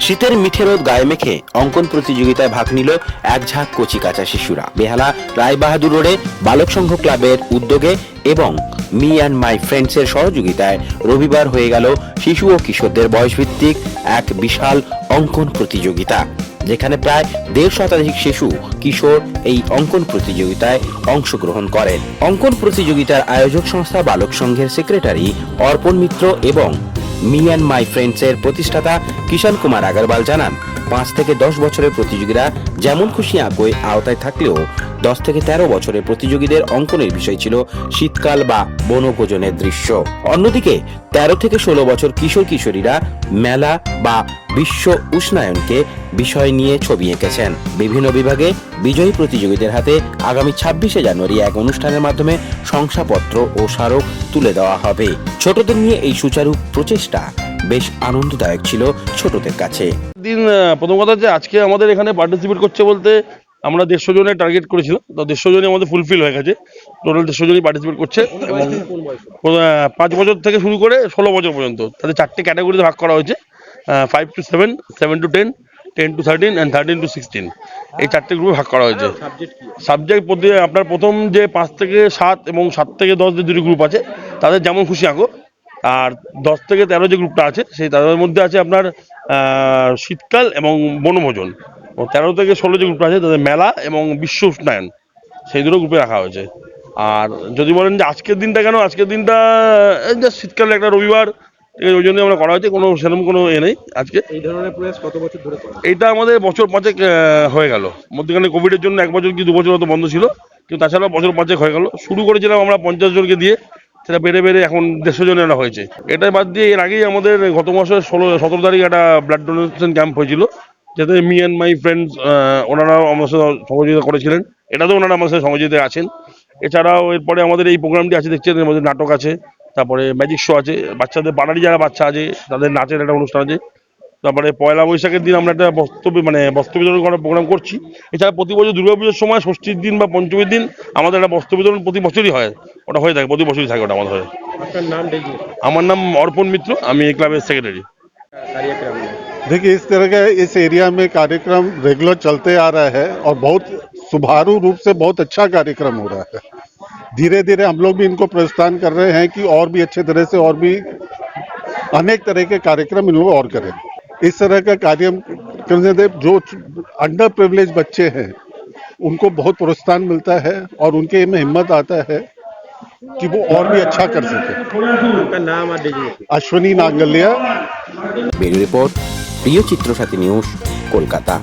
শীতের মিঠে রোদ গায়ে মেখে অঙ্কন প্রতিযোগিতায় ভাগ নিল এক ঝাঁক কচি কাঁচা শিশুরা। বেহালা রায়বাহাদুর রোডে বালক সংঘ ক্লাবের উদ্যোগে এবং মি অ্যান্ড মাই ফ্রেন্ডসের সহযোগিতায় রবিবার হয়ে গেল শিশু ও কিশোরদের বয়সভিত্তিক এক বিশাল অঙ্কন প্রতিযোগিতা। যেখানে প্রায় দেড় শতাধিক শিশু, কিশোর এই অঙ্কন প্রতিযোগিতায় অংশগ্রহণ করেন অঙ্কন প্রতিযোগিতার আয়োজক সংস্থা বালক সংঘের সেক্রেটারি অর্পণ মিত্র এবং মি অ্যান্ড মাই ফ্রেন্ডসের প্রতিষ্ঠাতা কিষান কুমার আগারওয়াল জানান, পাঁচ থেকে দশ বছরের প্রতিযোগীরা যেমন খুশি আঁকোয় আওতায় থাকলেও দশ থেকে তেরো বছরের প্রতিযোগীদের অঙ্কনের বিষয় ছিল শীতকাল বা বনভোজনের দৃশ্য। অন্যদিকে, তেরো থেকে ষোলো বছর কিশোর কিশোরীরা মেলা বা বিশ্ব উষ্ণায়নকে বিষয় নিয়ে ছবি এঁকেছেন। বিভিন্ন বিভাগে বিজয়ী প্রতিযোগীদের হাতে আগামী ছাব্বিশে জানুয়ারি এক অনুষ্ঠানের মাধ্যমে শংসাপত্র ও স্মারক তুলে দেওয়া হবে। ছোটদের নিয়ে এই সুচারু প্রচেষ্টা বেশ আনন্দদায়ক ছিল ছোটদের কাছে। দিন প্রথম কথা হচ্ছে আজকে আমাদের এখানে পার্টিসিপেট করছে বলতে আমরা দেড়শো জনের টার্গেট করেছিলাম। তো দেড়শো জনই আমাদের ফুলফিল হয়ে গেছে। টোটাল দেড়শো জনই পার্টিসিপেট করছে এবং পাঁচ বছর থেকে শুরু করে ষোলো বছর পর্যন্ত। তাদের চারটে ক্যাটাগরিতে ভাগ করা হয়েছে। Five to seven seven to ten ten to thirteen and thirteen to sixteen এই চারটে গ্রুপে ভাগ করা হয়েছে। সাবজেক্ট প্রতি, আপনার প্রথম যে পাঁচ থেকে সাত এবং সাত থেকে দশ যে দুটি গ্রুপ আছে, তাদের যেমন খুশি আঁকো। আর দশ থেকে তেরো যে গ্রুপটা আছে, সেই তাদের মধ্যে আছে আপনার শীতকাল এবং বনভোজন। ও তেরো থেকে ষোলো যে গ্রুপটা আছে, তাদের মেলা এবং বিশ্ব উষ্ণায়ন। সেই দুটো গ্রুপে রাখা হয়েছে। আর যদি বলেন যে আজকের দিনটা কেন? আজকের দিনটা যে শীতকালে একটা রবিবার ঠিক আছে, ওই জন্যই আমরা করা হয়েছে কোনো সেরকম কোনো এ নেই আজকে। এই ধরনের প্রয়াস কত বছর ধরে এইটা আমাদের বছর পাঁচেক হয়ে গেল। মধ্যখানে কোভিডের জন্য এক বছর কি দু বছর মতো বন্ধ ছিল কিন্তু তাছাড়া বছর পাঁচেক হয়ে গেল। শুরু করেছিলাম আমরা পঞ্চাশ জনকে দিয়ে সেটা বেড়ে বেড়ে এখন দেড়শো জনের হয়েছে। এটা বাদ দিয়ে এর আগেই আমাদের গত মাসের ষোলো সতেরো তারিখ একটা ব্লাড ডোনেশন ক্যাম্প হয়েছিল যাতে মি অ্যান্ড মাই ফ্রেন্ডস ওনারাও আমার সাথে সহযোগিতা করেছিলেন। এটাতেও ওনারা আমার সাথে সহযোগিতা আছেন। এছাড়াও এরপরে আমাদের এই প্রোগ্রামটি আছে দেখছেন মধ্যে নাটক আছে। তারপরে ম্যাজিক শো আছে বাচ্চাদের বাড়ারি যারা বাচ্চা আছে তাদের নাচের একটা অনুষ্ঠান আছে তারপরে পয়লা বৈশাখের দিন আমরা একটা বস্ত্র বি- মানে বস্ত্র বিতরণ করার প্রোগ্রাম করছি এছাড়া প্রতি বছর দুর্গাপুজোর সময় ষষ্ঠীর দিন বা পঞ্চমীর দিন আমাদের একটা বস্ত্র বিতরণ প্রতি বছরই হয় ওটা হয়ে থাকে প্রতি বছরই থাকে ওটা আমাদের হয় আপনার নাম ডেজি আমার নাম অর্পণ মিত্র আমি এই ক্লাবের সেক্রেটারি कार्यक्रम में देखिए इस तरह का इस एरिया में कार्यक्रम रेगुलर चलते आ रहा है और बहुत सुधारू रूप से बहुत अच्छा कार्यक्रम हो रहा है धीरे धीरे हम लोग भी इनको प्रोत्साहन कर रहे हैं कि और भी अच्छे तरह से और भी अनेक तरह के कार्यक्रम इन और करें। इस तरह का कार्य जो अंडर प्रिवलेज बच्चे हैं उनको बहुत प्रोत्साहन मिलता है और उनके में हिम्मत आता है कि वो और भी अच्छा कर सके। नाम अश्विनी नांगलिया। रिपोर्ट प्रिय चित्र न्यूज़ कोलकाता।